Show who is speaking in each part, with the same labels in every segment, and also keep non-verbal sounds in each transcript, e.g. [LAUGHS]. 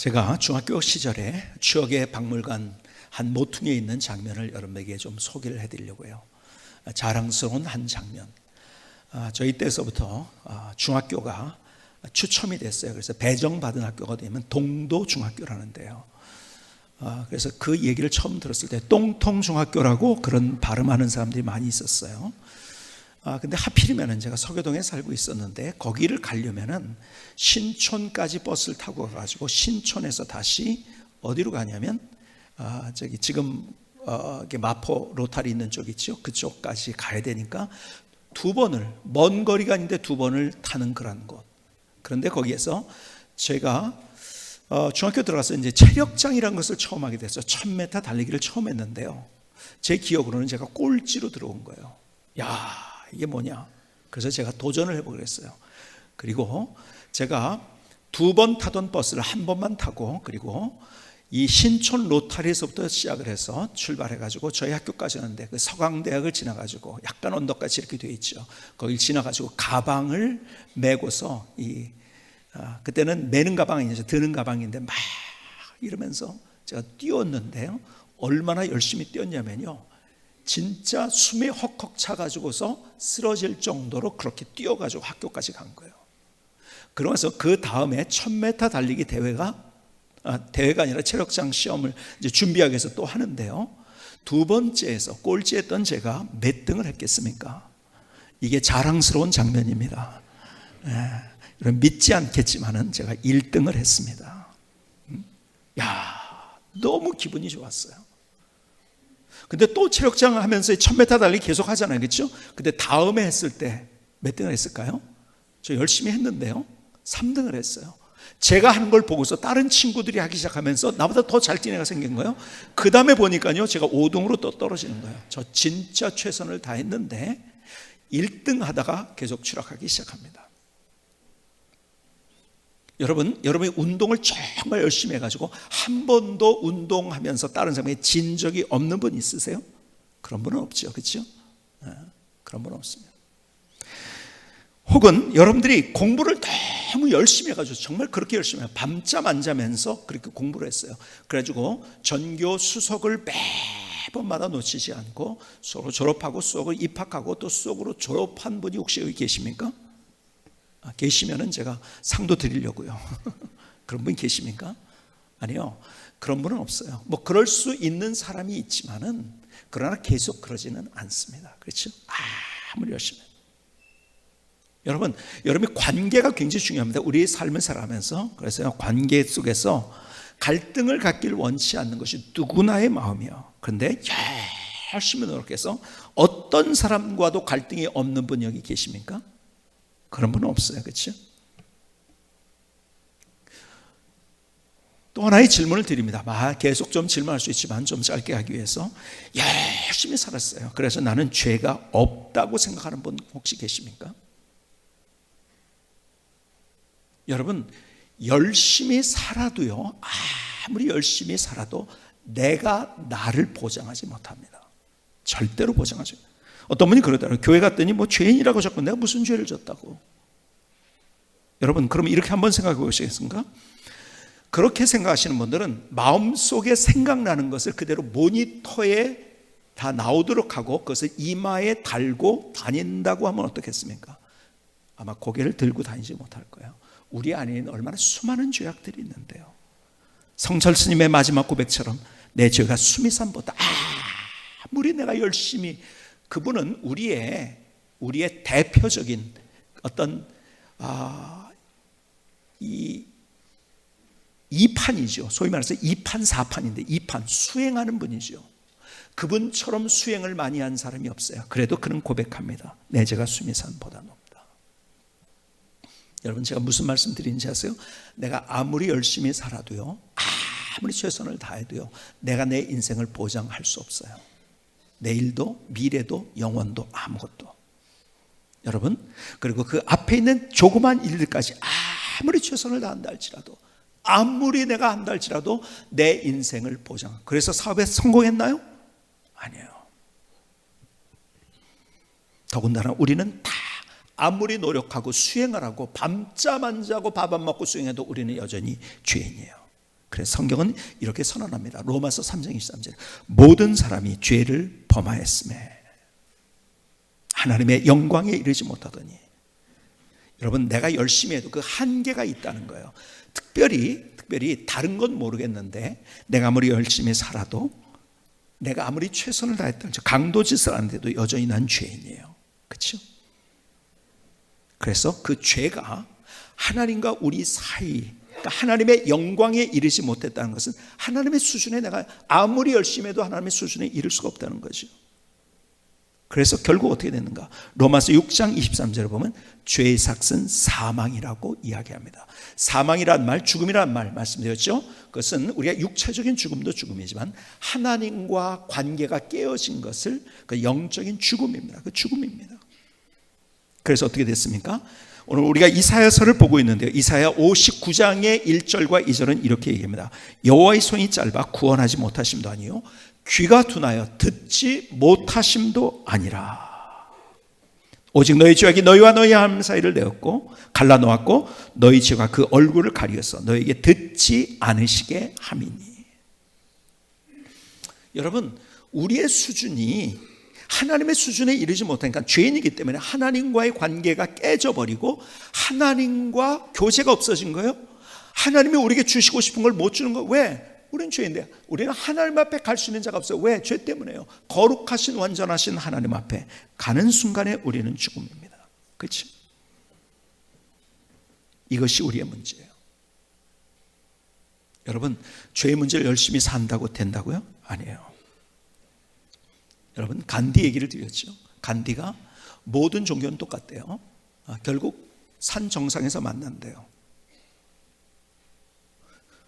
Speaker 1: 제가 중학교 시절에 추억의 박물관 한 모퉁이에 있는 장면을 여러분에게 좀 소개를 해드리려고요. 자랑스러운 한 장면. 아, 저희 때서부터 아, 중학교가 추첨이 됐어요. 그래서 배정받은 학교가 되면 동도 중학교라는데요. 아, 그래서 그 얘기를 처음 들었을 때 똥통 중학교라고 그런 발음하는 사람들이 많이 있었어요. 아, 근데 하필이면은 제가 서교동에 살고 있었는데 거기를 가려면은 신촌까지 버스를 타고 가가지고 신촌에서 다시 어디로 가냐면 아, 저기 지금 어, 마포 로타리 있는 쪽 있죠. 그쪽까지 가야 되니까 두 번을 먼 거리가 아닌데 두 번을 타는 그런 곳. 그런데 거기에서 제가 어, 중학교 들어가서 이제 체력장이라는 것을 처음 하게 됐어요. 1000m 달리기를 처음 했는데요. 제 기억으로는 제가 꼴찌로 들어온 거예요. 야, 이게 뭐냐? 그래서 제가 도전을 해보기로 했어요. 그리고 제가 두 번 타던 버스를 한 번만 타고 그리고 이 신촌 로타리에서부터 시작을 해서 출발해가지고 저희 학교까지 오는데 그 서강대학을 지나가지고 약간 언덕까지 이렇게 돼 있죠. 거길 지나가지고 가방을 메고서 이 아, 그때는 매는 가방이 아니죠. 드는 가방인데 막 이러면서 제가 뛰었는데요. 얼마나 열심히 뛰었냐면요. 진짜 숨이 헉헉 차가지고서 쓰러질 정도로 그렇게 뛰어가지고 학교까지 간 거예요. 그러면서 그 다음에 1000m 달리기 대회가 아, 대회가 아니라 체력장 시험을 이제 준비하기 위해서 또 하는데요. 두 번째에서 꼴찌했던 제가 몇 등을 했겠습니까? 이게 자랑스러운 장면입니다. 예, 믿지 않겠지만은 제가 1등을 했습니다. 음? 야, 너무 기분이 좋았어요. 근데 또 체력장 하면서 1000m 달리기 계속 하잖아요. 그렇죠? 근데 다음에 했을 때 몇 등을 했을까요? 저 열심히 했는데요. 3등을 했어요. 제가 하는 걸 보고서 다른 친구들이 하기 시작하면서 나보다 더 잘 뛰는 애가 생긴 거예요. 그 다음에 보니까요, 제가 5등으로 또 떨어지는 거예요. 저 진짜 최선을 다했는데 1등 하다가 계속 추락하기 시작합니다. 여러분, 여러분이 운동을 정말 열심히 해가지고 한 번도 운동하면서 다른 사람에게 진 적이 없는 분 있으세요? 그런 분은 없죠, 그렇죠? 그런 분은 없습니다. 혹은 여러분들이 공부를 너무 열심히 해가지고 정말 그렇게 열심히 해요. 밤잠 안 자면서 그렇게 공부를 했어요. 그래가지고 전교 수석을 매번마다 놓치지 않고 수석으로 졸업하고 수석을 입학하고 또 수석으로 졸업한 분이 혹시 여기 계십니까? 아, 계시면은 제가 상도 드리려고요. [LAUGHS] 그런 분 계십니까? 아니요. 그런 분은 없어요. 뭐 그럴 수 있는 사람이 있지만은 그러나 계속 그러지는 않습니다. 그렇죠? 아무리 열심히. 여러분, 여러분의 관계가 굉장히 중요합니다. 우리의 삶을 살아가면서 그래서 관계 속에서 갈등을 갖기를 원치 않는 것이 누구나의 마음이요. 그런데 열심히 노력해서 어떤 사람과도 갈등이 없는 분 여기 계십니까? 그런 분은 없어요. 그렇죠? 또 하나의 질문을 드립니다. 계속 좀 질문할 수 있지만 좀 짧게 하기 위해서 열심히 살았어요. 그래서 나는 죄가 없다고 생각하는 분 혹시 계십니까? 여러분 열심히 살아도요. 아무리 열심히 살아도 내가 나를 보장하지 못합니다. 절대로 보장하지. 어떤 분이 그러더라고요. 교회 갔더니 뭐 죄인이라고 자꾸 내가 무슨 죄를 졌다고. 여러분, 그럼 이렇게 한번 생각해 보시겠습니까? 그렇게 생각하시는 분들은 마음속에 생각나는 것을 그대로 모니터에 다 나오도록 하고 그것을 이마에 달고 다닌다고 하면 어떻겠습니까? 아마 고개를 들고 다니지 못할 거예요. 우리 안에는 얼마나 수많은 죄악들이 있는데요. 성철 스님의 마지막 고백처럼 내 죄가 수미산보다 아무리 내가 열심히 그분은 우리의 우리의 대표적인 어떤 아, 이 2판이죠. 소위 말해서 2판 4판인데 2판 수행하는 분이죠. 그분처럼 수행을 많이 한 사람이 없어요. 그래도 그는 고백합니다. 내 죄가 수미산보다 높다. 여러분 제가 무슨 말씀 드리는지 아세요? 내가 아무리 열심히 살아도요. 아무리 최선을 다해도요. 내가 내 인생을 보장할 수 없어요. 내일도 미래도 영원도 아무것도. 여러분 그리고 그 앞에 있는 조그만 일들까지 아무리 최선을 다한다 할지라도 아무리 내가 한다 할지라도 내 인생을 보장. 그래서 사업에 성공했나요? 아니에요. 더군다나 우리는 다 아무리 노력하고 수행을 하고 밤잠 안 자고 밥 안 먹고 수행해도 우리는 여전히 죄인이에요. 그래서 성경은 이렇게 선언합니다. 로마서 3장 23절. 모든 사람이 죄를 범하였음에 하나님의 영광에 이르지 못하더니 여러분 내가 열심히 해도 그 한계가 있다는 거예요. 특별히 특별히 다른 건 모르겠는데 내가 아무리 열심히 살아도 내가 아무리 최선을 다했던 저 강도 짓을 하는데도 여전히 난 죄인이에요. 그렇죠? 그래서 그 죄가 하나님과 우리 사이 그러니까 하나님의 영광에 이르지 못했다는 것은 하나님의 수준에 내가 아무리 열심히 해도 하나님의 수준에 이를 수가 없다는 거죠. 그래서 결국 어떻게 되는가? 로마서 6장 23절에 보면 죄의 삭은 사망이라고 이야기합니다. 사망이란 말, 죽음이란 말 말씀드렸죠? 그것은 우리가 육체적인 죽음도 죽음이지만 하나님과 관계가 깨어진 것을 그 영적인 죽음입니다. 그 죽음입니다. 그래서 어떻게 됐습니까? 오늘 우리가 이사야서를 보고 있는데요. 이사야 59장의 1절과 2절은 이렇게 얘기합니다. 여호와의 손이 짧아 구원하지 못하심도 아니요 귀가 둔하여 듣지 못하심도 아니라 오직 너희 죄악이 너희와 너희 하나님 사이를 내었고 갈라 놓았고 너희 죄가 그 얼굴을 가리어서 너에게 듣지 않으시게 함이니 여러분 우리의 수준이 하나님의 수준에 이르지 못하니까 죄인이기 때문에 하나님과의 관계가 깨져버리고 하나님과 교제가 없어진 거예요. 하나님이 우리에게 주시고 싶은 걸 못 주는 거 왜? 우리는 죄인데 우리는 하나님 앞에 갈 수 있는 자가 없어요. 왜? 죄 때문에요. 거룩하신 완전하신 하나님 앞에 가는 순간에 우리는 죽음입니다. 그렇죠? 이것이 우리의 문제예요. 여러분, 죄의 문제를 열심히 산다고 된다고요? 아니에요. 여러분, 간디 얘기를 드렸죠. 간디가 모든 종교는 똑같대요. 아, 결국 산 정상에서 만난대요.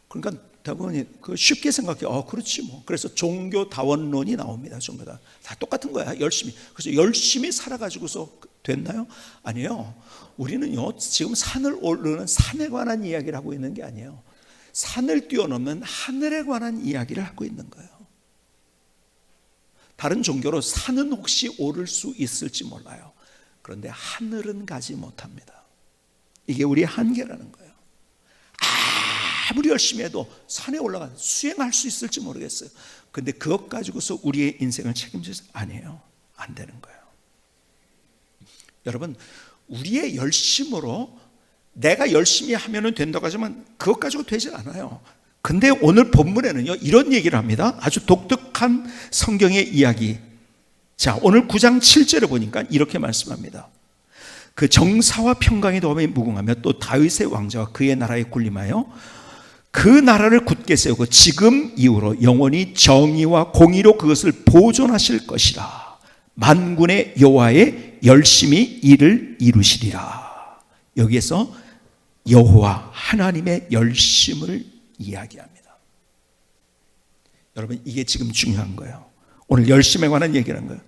Speaker 1: 그러니까 대부분이 그 쉽게 생각해. 어, 그렇지 뭐. 그래서 종교 다원론이 나옵니다. 종교 다. 다 똑같은 거야. 열심히. 그래서 열심히 살아가지고서 됐나요? 아니에요. 우리는요, 지금 산을 오르는 산에 관한 이야기를 하고 있는 게 아니에요. 산을 뛰어넘는 하늘에 관한 이야기를 하고 있는 거예요. 다른 종교로 산은 혹시 오를 수 있을지 몰라요. 그런데 하늘은 가지 못합니다. 이게 우리의 한계라는 거예요. 아무리 열심히 해도 산에 올라가 수행할 수 있을지 모르겠어요. 근데 그것 가지고서 우리의 인생을 책임지지 아니에요. 안 되는 거예요. 여러분, 우리의 열심으로 내가 열심히 하면 된다고 하지만 그것 가지고 되지 않아요. 근데 오늘 본문에는요, 이런 얘기를 합니다. 아주 독특한 성경의 이야기. 자, 오늘 9장 7절에 보니까 이렇게 말씀합니다. 그 정사와 평강의 도움에 무궁하며 또 다윗의 왕자와 그의 나라에 군림하여 그 나라를 굳게 세우고 지금 이후로 영원히 정의와 공의로 그것을 보존하실 것이라. 만군의 여호와의 열심히 일을 이루시리라. 여기에서 여호와 하나님의 열심을 이야기합니다. 여러분 이게 지금 중요한 거예요. 오늘 열심에 관한 얘기라는 거예요.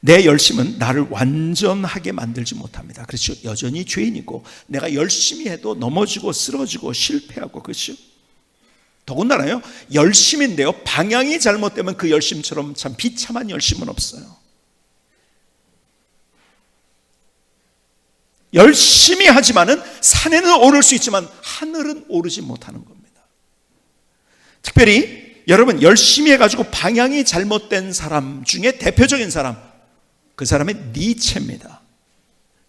Speaker 1: 내 열심은 나를 완전하게 만들지 못합니다. 그렇죠. 여전히 죄인이고 내가 열심히 해도 넘어지고 쓰러지고 실패하고 그렇죠. 더군다나요, 열심인데요, 방향이 잘못되면 그 열심처럼 참 비참한 열심은 없어요. 열심히 하지만은 산에는 오를 수 있지만 하늘은 오르지 못하는 겁니다. 특별히 여러분 열심히 해가지고 방향이 잘못된 사람 중에 대표적인 사람, 그 사람의 니체입니다.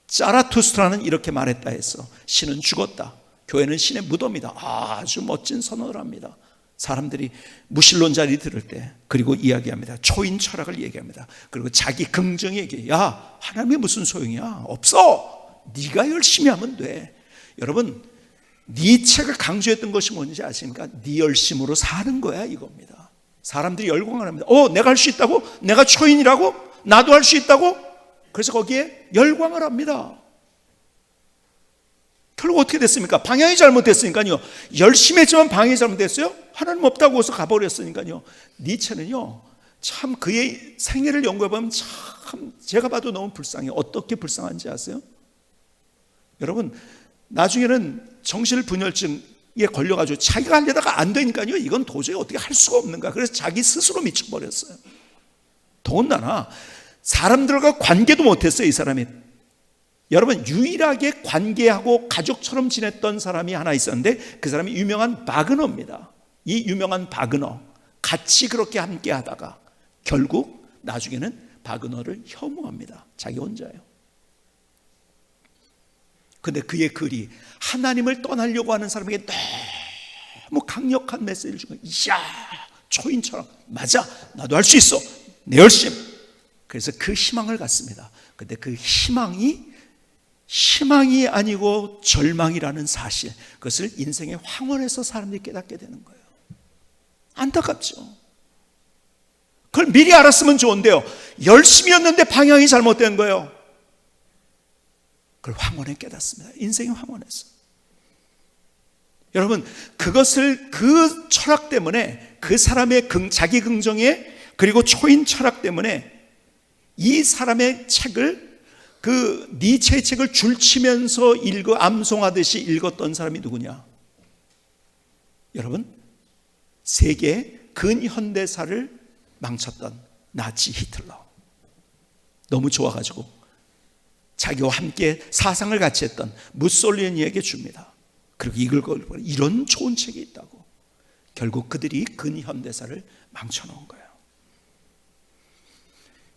Speaker 1: 짜라투스트라는 이렇게 말했다 해서 신은 죽었다. 교회는 신의 무덤이다. 아주 멋진 선언을 합니다. 사람들이 무신론자리 들을 때 그리고 이야기합니다. 초인 철학을 얘기합니다. 그리고 자기 긍정 얘기. 야 하나님이 무슨 소용이야? 없어. 네가 열심히 하면 돼. 여러분 니체가 강조했던 것이 뭔지 아십니까? 네 열심으로 사는 거야 이겁니다. 사람들이 열광을 합니다. 어, 내가 할 수 있다고? 내가 초인이라고? 나도 할 수 있다고? 그래서 거기에 열광을 합니다. 결국 어떻게 됐습니까? 방향이 잘못됐으니까요. 열심히 했지만 방향이 잘못됐어요? 하나님 없다고 해서 가버렸으니까요. 니체는요, 참 그의 생애를 연구해보면 참 제가 봐도 너무 불쌍해요. 어떻게 불쌍한지 아세요? 여러분, 나중에는 정신분열증에 걸려가지고 자기가 하려다가 안 되니까요. 이건 도저히 어떻게 할 수가 없는가. 그래서 자기 스스로 미쳐버렸어요. 더군다나 사람들과 관계도 못했어요. 이 사람이. 여러분 유일하게 관계하고 가족처럼 지냈던 사람이 하나 있었는데 그 사람이 유명한 바그너입니다. 이 유명한 바그너 같이 그렇게 함께 하다가 결국 나중에는 바그너를 혐오합니다. 자기 혼자예요. 근데 그의 글이 하나님을 떠나려고 하는 사람에게 너무 강력한 메시지를 주고, 이야, 초인처럼, 맞아, 나도 할 수 있어, 내 열심. 그래서 그 희망을 갖습니다. 근데 그 희망이 희망이 아니고 절망이라는 사실, 그것을 인생의 황혼에서 사람들이 깨닫게 되는 거예요. 안타깝죠. 그걸 미리 알았으면 좋은데요. 열심히였는데 방향이 잘못된 거예요. 그걸 황혼에 깨닫습니다. 인생의 황혼에서. 여러분, 그것을 그 철학 때문에 그 사람의 긍, 자기 긍정에 그리고 초인 철학 때문에 이 사람의 책을 그 니체의 책을 줄치면서 읽어 암송하듯이 읽었던 사람이 누구냐? 여러분, 세계 근현대사를 망쳤던 나치 히틀러. 너무 좋아가지고 자기와 함께 사상을 같이 했던 무솔리니에게 줍니다. 그리고 이걸 걸고 이런 좋은 책이 있다고. 결국 그들이 근현대사를 망쳐놓은 거예요.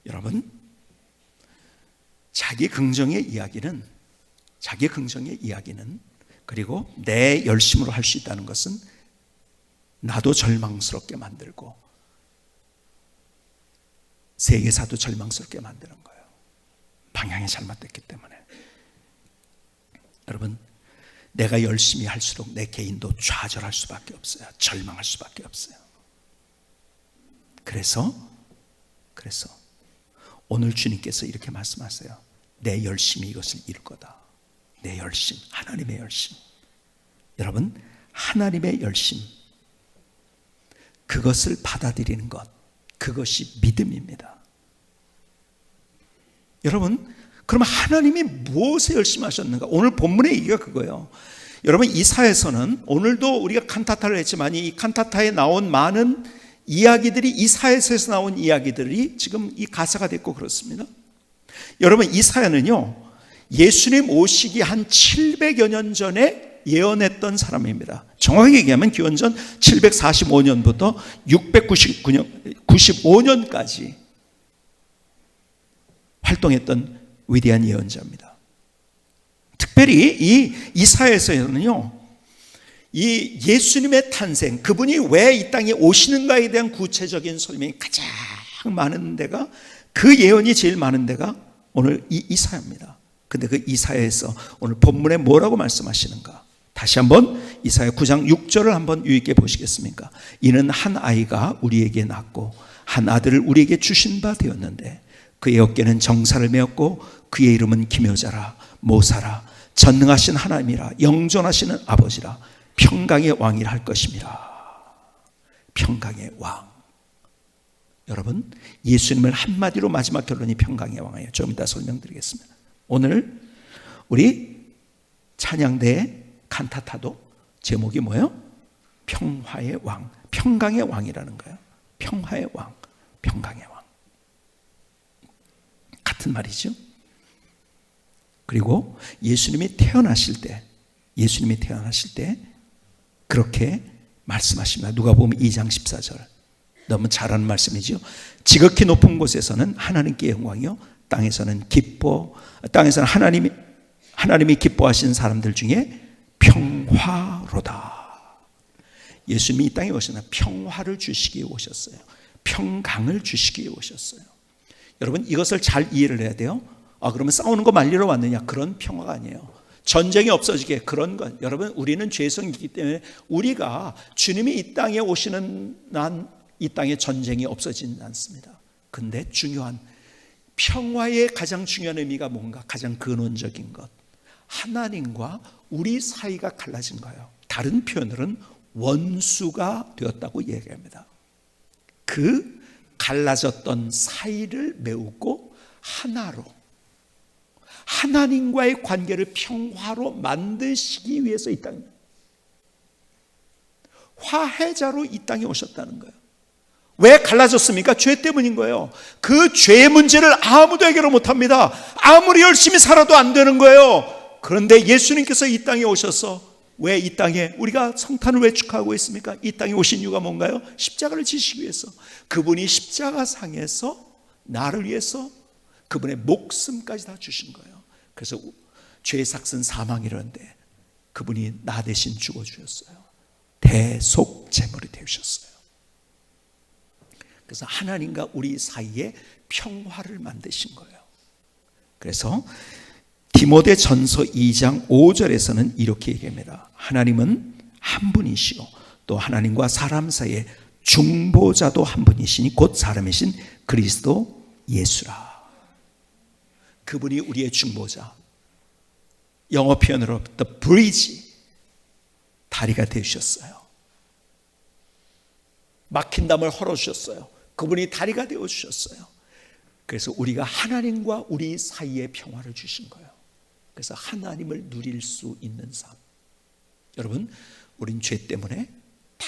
Speaker 1: 여러분, 자기 긍정의 이야기는 자기 긍정의 이야기는 그리고 내 열심으로 할 수 있다는 것은 나도 절망스럽게 만들고 세계사도 절망스럽게 만드는 거예요. 방향이 잘못됐기 때문에. 여러분, 내가 열심히 할수록 내 개인도 좌절할 수밖에 없어요. 절망할 수밖에 없어요. 그래서, 그래서 오늘 주님께서 이렇게 말씀하세요. 내 열심이 이것을 이룰 거다. 내 열심, 하나님의 열심. 여러분, 하나님의 열심. 그것을 받아들이는 것. 그것이 믿음입니다. 여러분, 그러면 하나님이 무엇에 열심히 하셨는가? 오늘 본문의 얘기가 그거예요. 여러분, 이사에서는 오늘도 우리가 칸타타를 했지만 이 칸타타에 나온 많은 이야기들이 이사에서 나온 이야기들이 지금 이 가사가 됐고 그렇습니다. 여러분, 이사야는요, 예수님 오시기 한 700여 년 전에 예언했던 사람입니다. 정확히 얘기하면 기원전 745년부터 699년, 95년까지 활동했던 위대한 예언자입니다. 특별히 이 이사에서는요, 이 예수님의 탄생, 그분이 왜 이 땅에 오시는가에 대한 구체적인 설명이 가장 많은 데가 그 예언이 제일 많은 데가 오늘 이 이사야입니다. 근데 그 이사야에서 오늘 본문에 뭐라고 말씀하시는가? 다시 한번 이사야 9장 6절을 한번 유익해 보시겠습니까? 이는 한 아이가 우리에게 낳고 한 아들을 우리에게 주신 바 되었는데 그의 어깨는 정사를 메었고 그의 이름은 기묘자라 모사라 전능하신 하나님이라 영존하시는 아버지라 평강의 왕이라 할 것입니다. 평강의 왕. 여러분, 예수님을 한마디로 마지막 결론이 평강의 왕이에요. 좀 이따 설명드리겠습니다. 오늘 우리 찬양대의 칸타타도 제목이 뭐예요? 평화의 왕, 평강의 왕이라는 거예요. 평화의 왕, 평강의 왕. 같은 말이죠. 그리고 예수님이 태어나실 때, 예수님이 태어나실 때 그렇게 말씀하십니다. 누가 보면 2장 14절. 너무 잘하는 말씀이죠. 지극히 높은 곳에서는 하나님께 영광이요. 땅에서는 기뻐, 땅에서는 하나님이, 하나님이 기뻐하신 사람들 중에 평화로다. 예수님이 이 땅에 오셨나 평화를 주시기 위해 오셨어요. 평강을 주시기 위해 오셨어요. 여러분 이것을 잘 이해를 해야 돼요. 아 그러면 싸우는 거 말리러 왔느냐 그런 평화가 아니에요. 전쟁이 없어지게 그런 것. 여러분 우리는 죄성이 있기 때문에 우리가 주님이 이 땅에 오시는 난 이 땅에 전쟁이 없어지는 않습니다. 근데 중요한 평화의 가장 중요한 의미가 뭔가 가장 근원적인 것. 하나님과 우리 사이가 갈라진 거예요. 다른 표현으로는 원수가 되었다고 얘기합니다. 그 갈라졌던 사이를 메우고 하나로 하나님과의 관계를 평화로 만드시기 위해서 이 땅에 화해자로 이 땅에 오셨다는 거예요. 왜 갈라졌습니까? 죄 때문인 거예요. 그 죄의 문제를 아무도 해결을 못 합니다. 아무리 열심히 살아도 안 되는 거예요. 그런데 예수님께서 이 땅에 오셔서 왜 이 땅에 우리가 성탄을 왜 축하하고 있습니까? 이 땅에 오신 이유가 뭔가요? 십자가를 지시기 위해서. 그분이 십자가 상에서 나를 위해서 그분의 목숨까지 다 주신 거예요. 그래서 죄의 삭은 사망이라는데 그분이 나 대신 죽어 주셨어요. 대속 제물이 되셨어요. 그래서 하나님과 우리 사이에 평화를 만드신 거예요. 그래서 디모데 전서 2장 5절에서는 이렇게 얘기합니다. 하나님은 한 분이시요. 또 하나님과 사람 사이에 중보자도 한 분이시니 곧 사람이신 그리스도 예수라. 그분이 우리의 중보자. 영어 표현으로 the bridge 다리가 되셨어요. 막힌 담을 헐어 주셨어요. 그분이 다리가 되어 주셨어요. 그래서 우리가 하나님과 우리 사이에 평화를 주신 거예요. 그래서 하나님을 누릴 수 있는 삶. 여러분, 우린 죄 때문에 다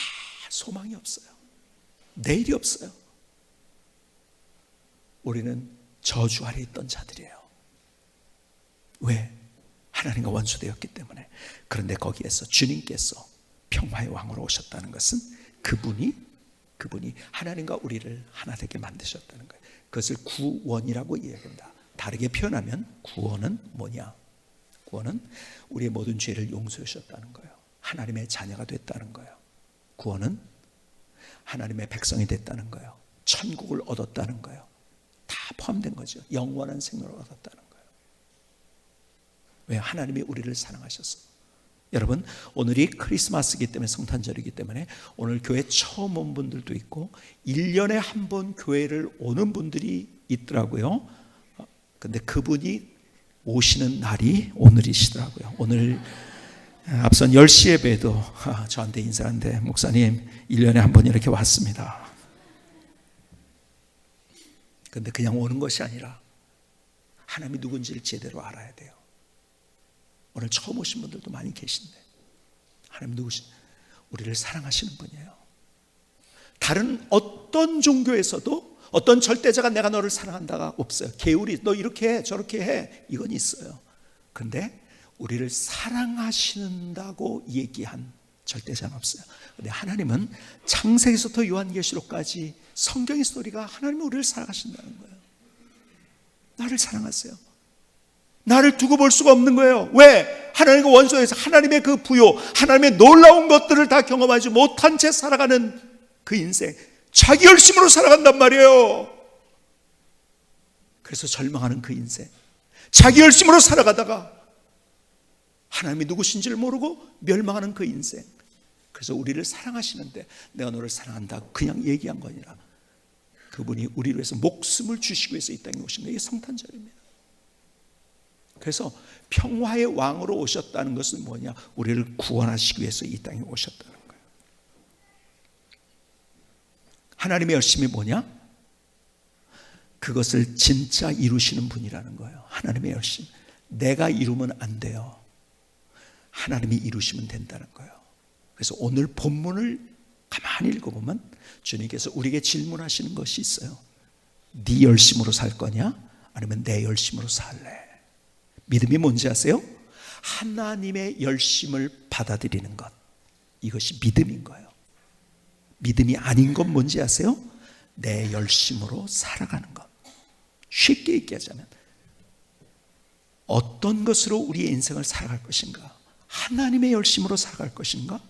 Speaker 1: 소망이 없어요. 내일이 없어요. 우리는 저주 아래 있던 자들이에요. 왜? 하나님과 원수되었기 때문에. 그런데 거기에서 주님께서 평화의 왕으로 오셨다는 것은 그분이 그분이 하나님과 우리를 하나 되게 만드셨다는 거예요. 그것을 구원이라고 이야기합니다. 다르게 표현하면 구원은 뭐냐? 구원은 우리의 모든 죄를 용서해 주셨다는 거예요. 하나님의 자녀가 됐다는 거예요. 구원은 하나님의 백성이 됐다는 거예요. 천국을 얻었다는 거예요. 다 포함된 거죠. 영원한 생명을 얻었다는 거예요. 왜 하나님이 우리를 사랑하셨어? 여러분, 오늘이 크리스마스이기 때문에 성탄절이기 때문에 오늘 교회 처음 온 분들도 있고 1년에 한 번 교회를 오는 분들이 있더라고요. 근데 그분이 오시는 날이 오늘이시더라고요. 오늘 앞선 10시 예배도 저한테 인사하는데 목사님 1년에 한 번 이렇게 왔습니다. 근데 그냥 오는 것이 아니라 하나님이 누군지를 제대로 알아야 돼요. 오늘 처음 오신 분들도 많이 계신데 하나님 누구신 우리를 사랑하시는 분이에요. 다른 어떤 종교에서도 어떤 절대자가 내가 너를 사랑한다가 없어요. 개울이 너 이렇게 해 저렇게 해 이건 있어요. 근데 우리를 사랑하신다고 얘기한 절대자는 없어요. 근데 하나님은 창세기부터 요한계시록까지 성경의 스토리가 하나님은 우리를 사랑하신다는 거예요. 나를 사랑하세요. 나를 두고 볼 수가 없는 거예요. 왜? 하나님과 원소에서 하나님의 그 부요, 하나님의 놀라운 것들을 다 경험하지 못한 채 살아가는 그 인생. 자기 열심으로 살아간단 말이에요. 그래서 절망하는 그 인생. 자기 열심으로 살아가다가 하나님이 누구신지를 모르고 멸망하는 그 인생. 그래서 우리를 사랑하시는데 내가 너를 사랑한다. 그냥 얘기한 거 아니라 그분이 우리를 위해서 목숨을 주시기 위해서 이 땅에 오신. 이게 성탄절입니다. 그래서 평화의 왕으로 오셨다는 것은 뭐냐? 우리를 구원하시기 위해서 이 땅에 오셨다는 거예요. 하나님의 열심이 뭐냐? 그것을 진짜 이루시는 분이라는 거예요. 하나님의 열심. 내가 이루면 안 돼요. 하나님이 이루시면 된다는 거예요. 그래서 오늘 본문을 가만히 읽어보면 주님께서 우리에게 질문하시는 것이 있어요. 네 열심으로 살 거냐? 아니면 내 열심으로 살래? 믿음이 뭔지 아세요? 하나님의 열심을 받아들이는 것. 이것이 믿음인 거예요. 믿음이 아닌 건 뭔지 아세요? 내 열심으로 살아가는 것. 쉽게 얘기하자면 어떤 것으로 우리의 인생을 살아갈 것인가? 하나님의 열심으로 살아갈 것인가?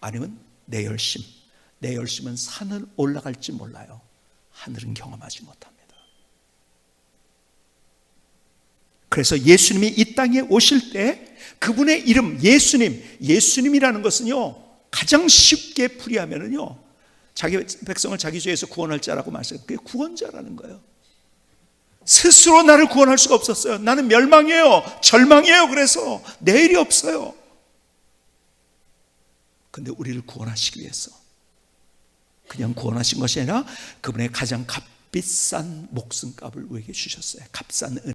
Speaker 1: 아니면 내 열심. 내 열심은 산을 올라갈지 몰라요. 하늘은 경험하지 못합니다. 그래서 예수님이 이 땅에 오실 때 그분의 이름 예수님, 예수님이라는 것은요 가장 쉽게 풀이하면은요 자기 백성을 자기 죄에서 구원할 자라고 말했어요. 그게 구원자라는 거예요. 스스로 나를 구원할 수가 없었어요. 나는 멸망이에요. 절망이에요. 그래서 내일이 없어요. 근데 우리를 구원하시기 위해서 그냥 구원하신 것이 아니라 그분의 가장 값비싼 목숨값을 우리에게 주셨어요. 값싼 은.